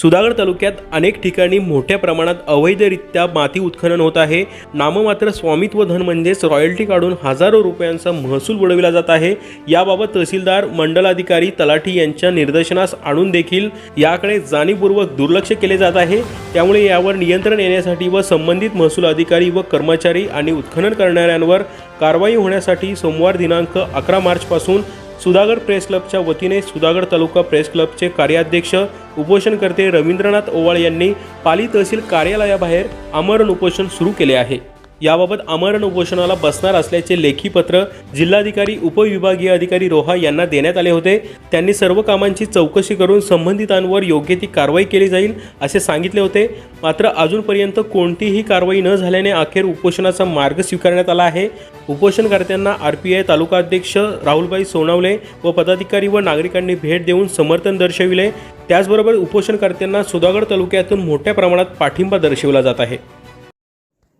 सुधागड तालुक्यात अनेक ठिकाणी मोठ्या प्रमाणात अवैधरित्या माती उत्खनन होत आहे. नाममात्र स्वामित्व धन म्हणजेच रॉयल्टी काढून हजारो रुपयांचा महसूल बुडविला जात आहे. याबाबत तहसीलदार मंडलाधिकारी तलाठी यांच्या निदर्शनास आणून देखील याकडे जाणीवपूर्वक दुर्लक्ष केले जात आहे. त्यामुळे यावर नियंत्रण येण्यासाठी व संबंधित महसूल अधिकारी व कर्मचारी आणि उत्खनन करणाऱ्यांवर कारवाई होण्यासाठी सोमवार दिनांक अकरा मार्चपासून सुधागड प्रेस क्लबच्या वतीने सुधागड तालुका प्रेस क्लबचे कार्याध्यक्ष उपोषणकर्ते रवींद्रनाथ ओवाळ यांनी पाली तहसील कार्यालयाबाहेर आमरण उपोषण सुरू केले आहे. याबाबत आमरण उपोषणाला बसणार असल्याचे लेखी पत्र जिल्हाधिकारी उपविभागीय अधिकारी रोहा यांना देण्यात आले होते. त्यांनी सर्व कामांची चौकशी करून संबंधितांवर योग्य ती कारवाई केली जाईल असे सांगितले होते. मात्र अजूनपर्यंत कोणतीही कारवाई न झाल्याने अखेर उपोषणाचा मार्ग स्वीकारण्यात आला आहे. उपोषणकर्त्यांना आर पी आय तालुका अध्यक्ष राहुलबाई सोनावले व पदाधिकारी व नागरिकांनी भेट देऊन समर्थन दर्शविले. त्याचबरोबर उपोषणकर्त्यांना सुधागड तालुक्यातून मोठ्या प्रमाणात पाठिंबा दर्शविला जात आहे.